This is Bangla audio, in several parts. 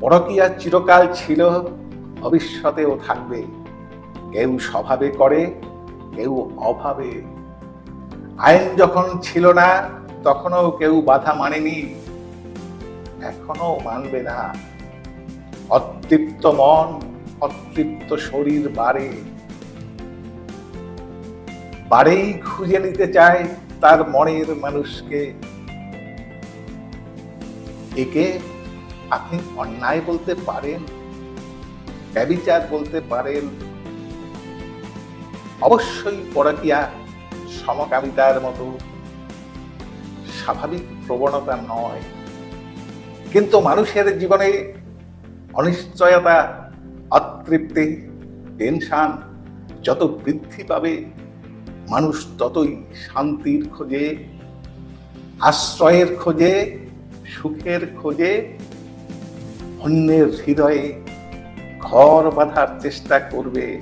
পরকীয়া চিরকাল ছিল? ভবিষ্যতেও থাকবে। কেউ স্বভাবে করে, কেউ অভাবে। আইন যখন ছিল না, তখনও কেউ বাধা মানেনি। এখনও মানবে না। অতৃপ্ত মন, অতৃপ্ত শরীর বাড়ে। বাড়েই খুঁজে নিতে চায় তার মনের মানুষকে। একে আপনি অন্যায় বলতে পারেন, ব্যবিচার বলতে পারেন, অবশ্যই পরকিয়া সমকামিতার মতো স্বাভাবিক প্রবণতা নয়। কিন্তু মানুষের জীবনে অনিশ্চয়তা, অতৃপ্তি, টেনশান যত বৃদ্ধি পাবে, মানুষ ততই শান্তির খোঁজে, আশ্রয়ের খোঁজে, সুখের খোঁজে অন্যের হৃদয়ে ঘর বাঁধার চেষ্টা করবে।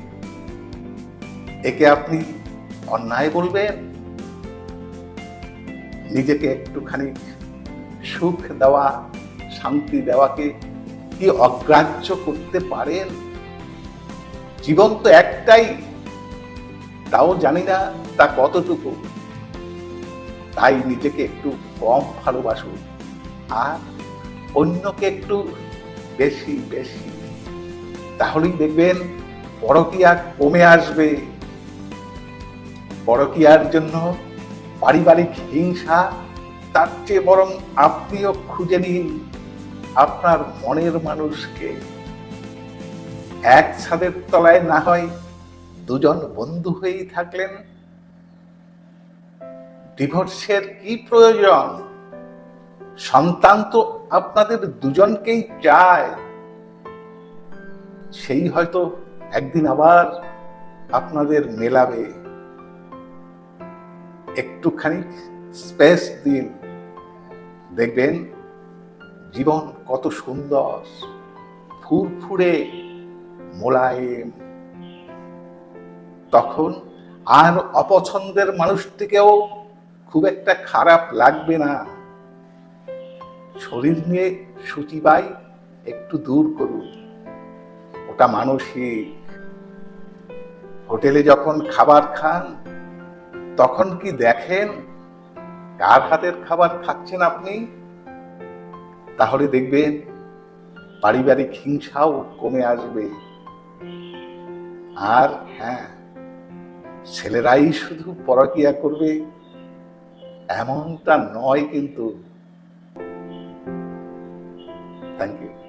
একে আপনি অন্যায় বলবেন? নিজেকে একটুখানি সুখ দেওয়া, শান্তি দেওয়াকে কি অগ্রাহ্য করতে পারেন? জীবন তো একটাই। তাও জানি না তা কতটুকু। তাই নিজেকে একটু কম ভালোবাসুন। আর অন্যকে একটু বেশি বেশি। তাহলেই দেখবেন পরকিয়া কমে আসবে। পরকিয়ার জন্য পারিবারিক হিংসা, তার চেয়ে বরং আপনিও খুঁজে নিন আপনার মনের মানুষকে। এক ছাদের তলায় না হয় দুজন বন্ধু হয়েই থাকলেন। ডিভোর্সের কি প্রয়োজন? সন্তান তো আপনাদের দুজনকেই চায়। সেই হয়তো একদিন আবার আপনাদের মেলাবে। একটুখানি স্পেস দিন। দেখবেন জীবন কত সুন্দর। ফুরফুরে মোলায়েম। তখন আর অপছন্দের মানুষটিকেও খুব একটা খারাপ লাগবে না। শরীর নিয়ে সূচিবাই একটু দূর করুন। ওটা মানসিক। হোটেলে যখন খাবার খান, তখন কি দেখেন কার হাতের খাবার খাচ্ছেন আপনি? তাহলে দেখবেন পারিবারিক হিংসাও কমে আসবে। আর হ্যাঁ ছেলেরাই শুধু পরকিয়া করবে, এমনটা নয় কিন্তু Thank you.